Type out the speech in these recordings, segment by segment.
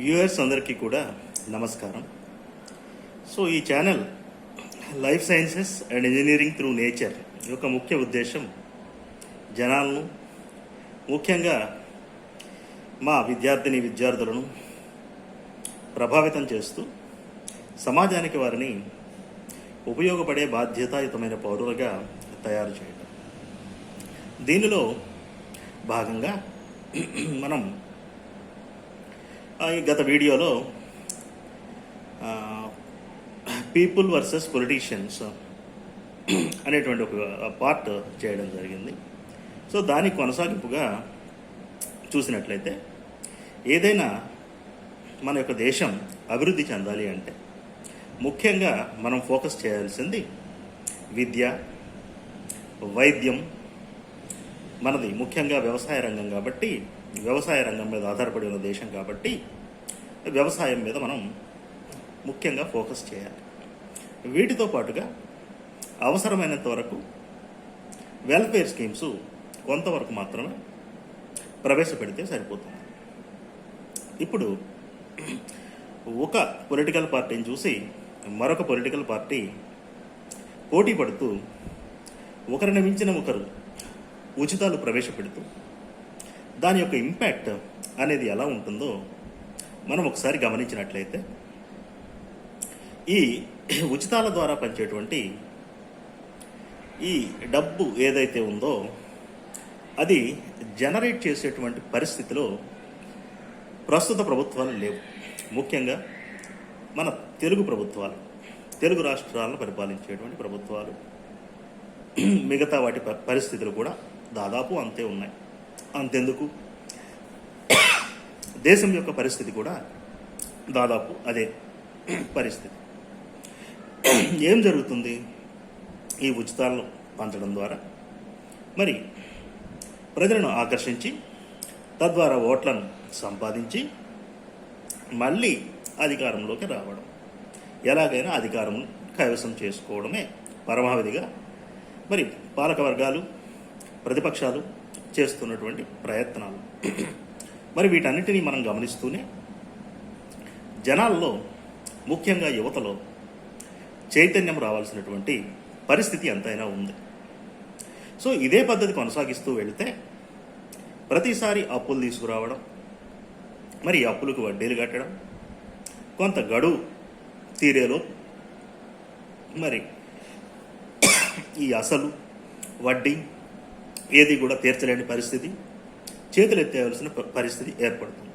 Viewers అందరికీ కూడా నమస్కారం. సో ఈ channel life sciences and engineering through nature యొక్క ముఖ్య ఉద్దేశం జనాలను ముఖ్యంగా మా విద్యార్థిని విద్యార్థులను ప్రభావితం చేస్తూ సమాజానికి వారిని ఉపయోగపడే బాధ్యతాయుతమైన పౌరులుగా తయారు చేయడం దీనిలో భాగంగా మనం గత వీడియోలో పీపుల్ వర్సెస్ పొలిటీషియన్స్ అనేటువంటి ఒక పార్ట్ చేయడం జరిగింది. సో దాని కొనసాగింపుగా చూసినట్లయితే ఏదైనా మన యొక్క దేశం అభివృద్ధి చెందాలి అంటే ముఖ్యంగా మనం ఫోకస్ చేయాల్సింది విద్య వైద్యం మనది ముఖ్యంగా వ్యవసాయ రంగం కాబట్టి వ్యవసాయ రంగం మీద ఆధారపడి ఉన్న దేశం కాబట్టి వ్యవసాయం మీద మనం ముఖ్యంగా ఫోకస్ చేయాలి. వీటితో పాటుగా అవసరమైనంత వరకు వెల్ఫేర్ స్కీమ్స్ కొంతవరకు మాత్రమే ప్రవేశపెడితే సరిపోతుంది. ఇప్పుడు ఒక పొలిటికల్ పార్టీని చూసి మరొక పొలిటికల్ పార్టీ పోటీ పడుతూ ఒకరిని మించిన ఒకరు ఉచితాలు ప్రవేశపెడుతూ దాని యొక్క ఇంపాక్ట్ అనేది ఎలా ఉంటుందో మనం ఒకసారి గమనించినట్లయితే ఈ ఉచితాల ద్వారా పంచేటువంటి ఈ డబ్బు ఏదైతే ఉందో అది జనరేట్ చేసేటువంటి పరిస్థితిలో ప్రస్తుత ప్రభుత్వాలు లేవు. ముఖ్యంగా మన తెలుగు ప్రభుత్వాలు తెలుగు రాష్ట్రాలను పరిపాలించేటువంటి ప్రభుత్వాలు మిగతా వాటి ప- పరిస్థితులు కూడా దాదాపు అంతే ఉన్నాయి. అంతెందుకు? దేశం యొక్క పరిస్థితి కూడా దాదాపు అదే పరిస్థితి. ఏం జరుగుతుంది? ఈ ఉచితాలను పంచడం ద్వారా. మరి ప్రజలను ఆకర్షించి తద్వారా ఓట్లను సంపాదించి మళ్ళీ అధికారంలోకి రావడం. ఎలాగైనా అధికారం కైవసం చేసుకోవడమే పరమావధిగా. మరి పాలక వర్గాలు ప్రతిపక్షాలు చేస్తున్నటువంటి ప్రయత్నాలు. మరి వీటన్నిటినీ మనం గమనిస్తూనే జనాల్లో ముఖ్యంగా యువతలో చైతన్యం రావాల్సినటువంటి పరిస్థితి ఎంతైనా ఉంది. సో ఇదే పద్ధతి కొనసాగిస్తూ వెళితే ప్రతిసారి అప్పులు తీసుకురావడం మరి అప్పులకు వడ్డీలు కట్టడం కొంత గడువు తీరేలో మరి ఈ అసలు వడ్డీ ఏది కూడా తీర్చలేని పరిస్థితి. చేతులు ఎత్తేయాల్సిన పరిస్థితి ఏర్పడుతుంది.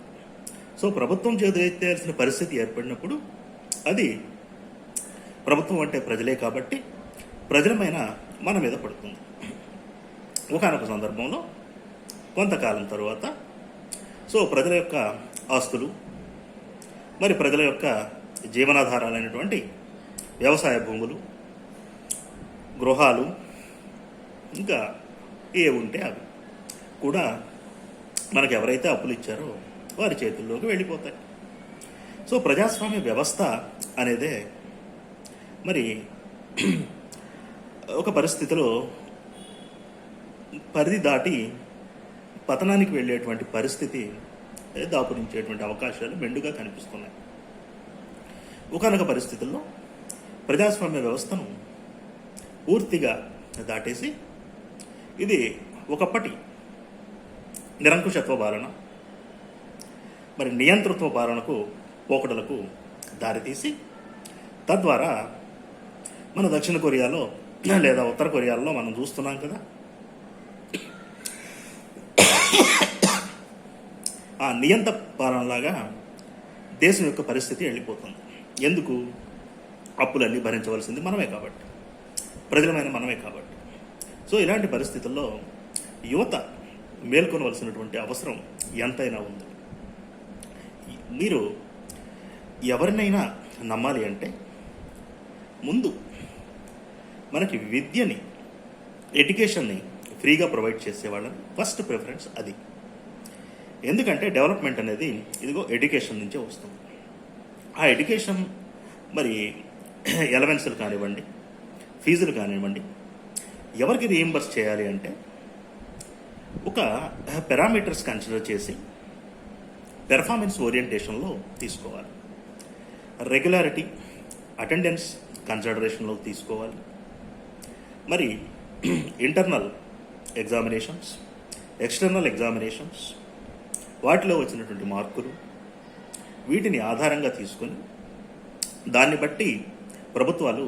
సో ప్రభుత్వం చేతులు ఎత్తేయాల్సిన పరిస్థితి ఏర్పడినప్పుడు అది ప్రభుత్వం అంటే ప్రజలే కాబట్టి ప్రజలమైన మన మీద పడుతుంది. ఒకనొక సందర్భంలో కొంతకాలం తర్వాత సో ప్రజల యొక్క ఆస్తులు మరి ప్రజల యొక్క జీవనాధారాలైనటువంటి వ్యవసాయ భూములు గృహాలు ఇంకా ఏ ఉంటే అవి కూడా మనకు ఎవరైతే అప్పులు ఇచ్చారో వారి చేతుల్లోకి వెళ్ళిపోతాయి. సో ప్రజాస్వామ్య వ్యవస్థ అనేదే మరి ఒక పరిస్థితిలో పరిధి దాటి పతనానికి వెళ్ళేటువంటి పరిస్థితి దాపురించేటువంటి అవకాశాలు మెండుగా కనిపిస్తున్నాయి. ఒకనొక పరిస్థితుల్లో ప్రజాస్వామ్య వ్యవస్థను పూర్తిగా దాటేసి ఇది ఒకప్పటి నిరంకుశత్వ పాలన మరి నియంతృత్వ పాలనకు పోకడలకు దారితీసి తద్వారా మన దక్షిణ కొరియాలో లేదా ఉత్తర కొరియాలో మనం చూస్తున్నాం కదా ఆ నియంత పాలనలాగా దేశం యొక్క పరిస్థితి వెళ్ళిపోతుంది. ఎందుకు? అప్పులన్నీ భరించవలసింది మనమే కాబట్టి. ప్రజలమైన మనమే కాబట్టి. సో ఇలాంటి పరిస్థితుల్లో యువత మేల్కొనవలసినటువంటి అవసరం ఎంతైనా ఉంది. మీరు ఎవరినైనా నమ్మాలి అంటే ముందు మనకి విద్యని ఎడ్యుకేషన్ని ఫ్రీగా ప్రొవైడ్ చేసేవాళ్ళని ఫస్ట్ ప్రిఫరెన్స్ అది. ఎందుకంటే డెవలప్మెంట్ అనేది ఇదిగో ఎడ్యుకేషన్ నుంచే వస్తుంది. ఆ ఎడ్యుకేషన్ మరి ఎలవెన్స్లు కానివ్వండి ఫీజులు కానివ్వండి ఎవరికి రీఎంబర్స్ చేయాలి అంటే ఒక పారామీటర్స్ కన్సిడర్ చేసి పెర్ఫార్మెన్స్ ఓరియంటేషన్లో తీసుకోవాలి. రెగ్యులారిటీ అటెండెన్స్ కన్సిడరేషన్లో తీసుకోవాలి. మరి ఇంటర్నల్ ఎగ్జామినేషన్స్ ఎక్స్టర్నల్ ఎగ్జామినేషన్స్ వాటిలో వచ్చినటువంటి మార్కులు వీటిని ఆధారంగా తీసుకొని దాన్ని బట్టి ప్రభుత్వాలు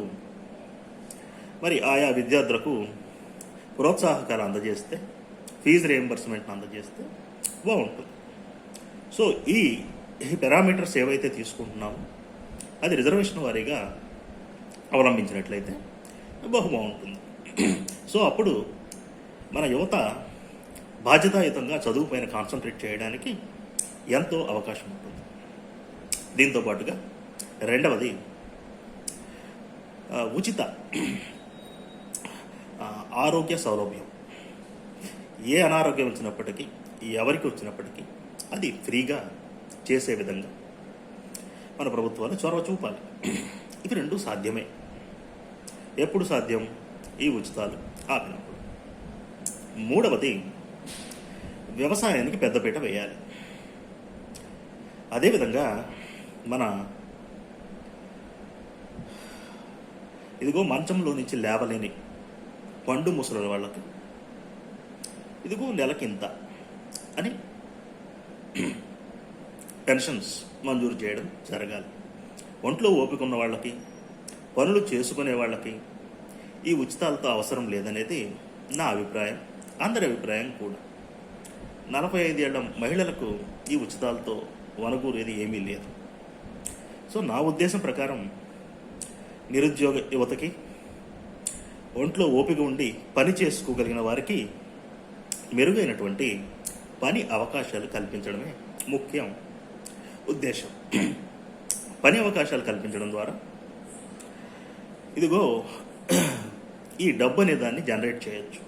మరి ఆయా విద్యార్థులకు ప్రోత్సాహకాలు అందజేస్తే ఫీజు రియంబర్స్మెంట్ని అందజేస్తే బాగుంటుంది. సో ఈ ఈ పారామీటర్స్ ఏవైతే తీసుకుంటున్నామో అది రిజర్వేషన్ వారీగా అవలంబించినట్లయితే బహు బాగుంటుంది. సో అప్పుడు మన యువత బాధ్యతాయుతంగా చదువు పైన కాన్సన్ట్రేట్ చేయడానికి ఎంతో అవకాశం ఉంటుంది. దీంతో పాటుగా రెండవది ఉచిత ఆరోగ్య సౌలభ్యం. ఏ అనారోగ్యం వచ్చినప్పటికీ ఎవరికి వచ్చినప్పటికీ అది ఫ్రీగా చేసే విధంగా మన ప్రభుత్వాలు చొరవ చూపాలి. ఇవి రెండు సాధ్యమే. ఎప్పుడు సాధ్యం? ఈ ఉచితాలు ఆపినప్పుడు. మూడవది వ్యవసాయానికి పెద్దపీట వేయాలి. అదేవిధంగా మన ఇదిగో మంచంలో నుంచి లేవలేని పండు ముసలి వాళ్ళకి. ఇదిగో నెలకింత అని పెన్షన్స్ మంజూరు చేయడం జరగాలి. ఒంట్లో ఓపిక ఉన్న వాళ్ళకి పనులు చేసుకునే వాళ్ళకి ఈ ఉచితాలతో అవసరం లేదనేది నా అభిప్రాయం అందరి అభిప్రాయం కూడా. నలభై ఐదు ఏళ్ళ మహిళలకు ఈ ఉచితాలతో వనగూరేది ఏమీ లేదు. సో నా ఉద్దేశం ప్రకారం నిరుద్యోగ యువతకి ఒంట్లో ఓపిక ఉండి పని చేసుకోగలిగిన వారికి మెరుగైనటువంటి పని అవకాశాలు కల్పించడమే ముఖ్యం ఉద్దేశం. పని అవకాశాలు కల్పించడం ద్వారా ఇదిగో ఈ డబ్బు అనే దాన్ని జనరేట్ చేయొచ్చు.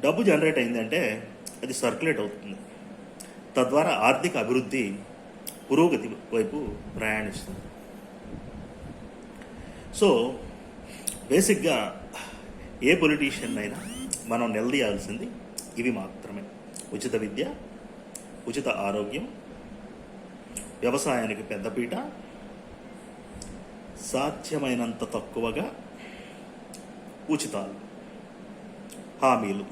డబ్బు జనరేట్ అయిందంటే అది సర్క్యులేట్ అవుతుంది. తద్వారా ఆర్థిక అభివృద్ధి పురోగతి వైపు ప్రయాణిస్తుంది. సో బేసిక్గా ఏ పొలిటీషియన్ అయినా మనం నిలదీయాల్సింది ఇవి మాత్రమే. ఉచిత విద్య ఉచిత ఆరోగ్యం వ్యవసాయానికి పెద్దపీట సాధ్యమైనంత తక్కువగా ఉచితాలు హామీలు.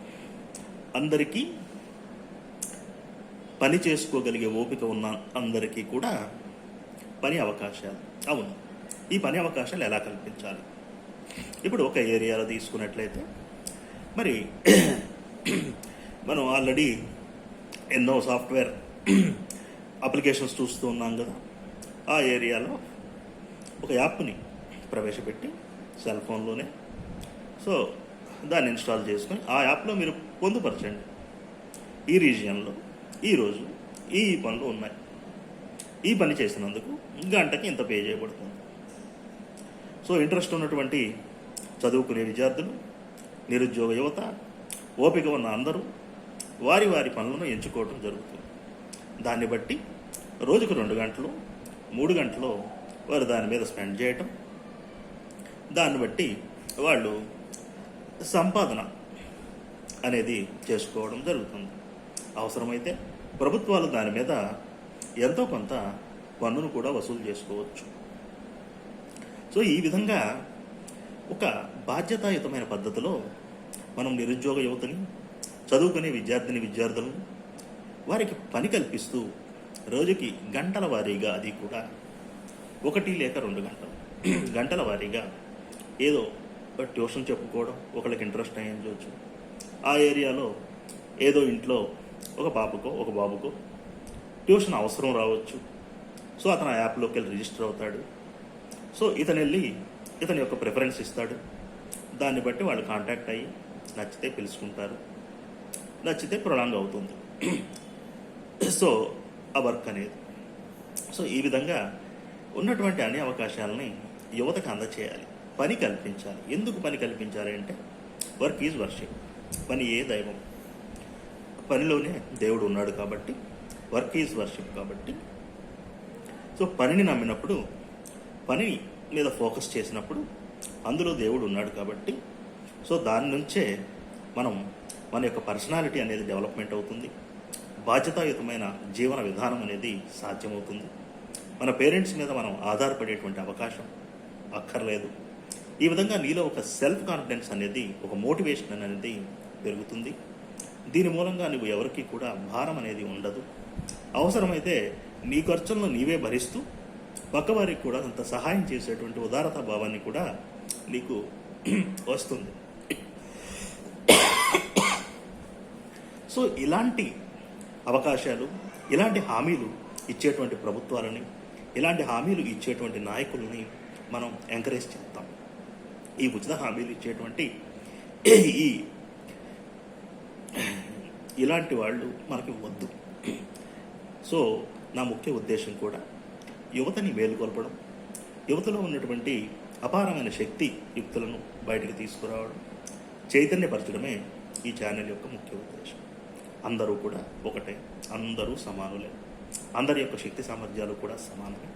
అందరికీ పని చేసుకోగలిగే ఓపిక ఉన్న అందరికీ కూడా పని అవకాశాలు. అవును ఈ పని అవకాశాలు ఎలా కల్పించాలి? ఇప్పుడు ఒక ఏరియాలో తీసుకున్నట్లయితే మరి మనం ఆల్రెడీ ఎన్నో సాఫ్ట్వేర్ అప్లికేషన్స్ చూస్తూ ఉన్నాం కదా ఆ ఏరియాలో ఒక యాప్ని ప్రవేశపెట్టి సెల్ ఫోన్లోనే సో దాన్ని ఇన్స్టాల్ చేసుకొని ఆ యాప్లో మీరు పొందుపరచండి. ఈ రీజియన్లో ఈరోజు ఈ ఈ పనులు ఉన్నాయి. ఈ పని చేసినందుకు గంటకి ఇంత పే చేయబడుతుంది. సో ఇంట్రెస్ట్ ఉన్నటువంటి చదువుకునే విద్యార్థులు నిరుద్యోగ యువత ఓపిక ఉన్న అందరూ వారి వారి పనులను ఎంచుకోవడం జరుగుతుంది. దాన్ని బట్టి రోజుకు రెండు గంటలు మూడు గంటలు వారు దాని మీద స్పెండ్ చేయటం. దాన్ని బట్టి వాళ్ళు సంపాదన అనేది చేసుకోవడం జరుగుతుంది. అవసరమైతే ప్రభుత్వాలు దాని మీద ఎంతో కొంత పన్నును కూడా వసూలు చేసుకోవచ్చు. సో ఈ విధంగా ఒక బాధ్యతాయుతమైన పద్ధతిలో మనం నిరుద్యోగ యువతని చదువుకునే విద్యార్థిని విద్యార్థులను వారికి పని కల్పిస్తూ రోజుకి గంటల వారీగా అది కూడా ఒకటి లేక రెండు గంటలు. గంటల వారీగా ఏదో ఒక ట్యూషన్ చెప్పుకోవడం ఒకళ్ళకి ఇంట్రెస్ట్ అయ్యించవచ్చు ఆ ఏరియాలో ఏదో ఇంట్లో ఒక పాపకో ఒక బాబుకో ట్యూషన్ అవసరం రావచ్చు. సో అతను ఆ యాప్లోకి వెళ్ళి రిజిస్టర్ అవుతాడు. సో ఇతను వెళ్ళి ఇతని యొక్క ప్రిఫరెన్స్ ఇస్తాడు. దాన్ని బట్టి వాళ్ళు కాంటాక్ట్ అయ్యి నచ్చితే పిలుచుకుంటారు. నచ్చితే ప్రొలాంగ్ అవుతుంది. సో ఆ వర్క్ అనేది. సో ఈ విధంగా ఉన్నటువంటి అన్ని అవకాశాలని యువతకు అందచేయాలి. పని కల్పించాలి. ఎందుకు పని కల్పించాలి అంటే వర్క్ ఈజ్ వర్షిప్ పని ఏ దైవం? పనిలోనే దేవుడు ఉన్నాడు కాబట్టి వర్క్ ఈజ్ వర్షిప్ కాబట్టి. సో పనిని నమ్మినప్పుడు పని మీద ఫోకస్ చేసినప్పుడు అందులో దేవుడు ఉన్నాడు కాబట్టి సో దాని నుంచే మనం మన యొక్క పర్సనాలిటీ అనేది డెవలప్మెంట్ అవుతుంది. బాధ్యతాయుతమైన జీవన విధానం అనేది సాధ్యమవుతుంది. మన పేరెంట్స్ మీద మనం ఆధారపడేటువంటి అవకాశం అక్కర్లేదు. ఈ విధంగా నీలో ఒక సెల్ఫ్ కాన్ఫిడెన్స్ అనేది ఒక మోటివేషన్ అనేది పెరుగుతుంది. దీని మూలంగా నువ్వు ఎవరికి కూడా భారం అనేది ఉండదు. అవసరమైతే నీ ఖర్చులను నీవే భరిస్తూ పక్కవారికి కూడా అంత సహాయం చేసేటువంటి ఉదారత భావాన్ని కూడా నీకు వస్తుంది. సో ఇలాంటి అవకాశాలు ఇలాంటి హామీలు ఇచ్చేటువంటి ప్రభుత్వాలని ఇలాంటి హామీలు ఇచ్చేటువంటి నాయకుల్ని మనం ఎంకరేజ్ చేస్తాం. ఈ ఉచిత హామీలు ఇచ్చేటువంటి ఈ ఇలాంటి వాళ్ళు మనకి వద్దు. సో నా ముఖ్య ఉద్దేశం కూడా యువతని మేలుకొల్పడం యువతలో ఉన్నటువంటి అపారమైన శక్తి యుక్తులను బయటకు తీసుకురావడం చైతన్యపరచడమే ఈ ఛానల్ యొక్క ముఖ్య ఉద్దేశం. అందరూ కూడా ఒకటే అందరూ సమానులే. అందరి యొక్క శక్తి సామర్థ్యాలు కూడా సమానమే.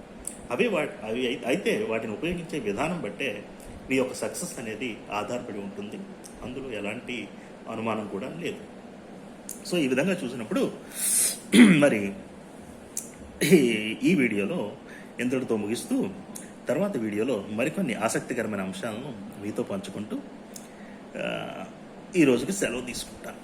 అవి వా అవి అయితే వాటిని ఉపయోగించే విధానం బట్టే మీ యొక్క సక్సెస్ అనేది ఆధారపడి ఉంటుంది. అందులో ఎలాంటి అనుమానం కూడా లేదు. సో ఈ విధంగా చూసినప్పుడు మరి ఈ- వీడియోలో ఇంతటితో ముగిస్తూ తర్వాత వీడియోలో మరికొన్ని ఆసక్తికరమైన అంశాలను మీతో పంచుకుంటూ ఈరోజుకి ఈ రోజుకి సెలవు తీసుకుంటాను.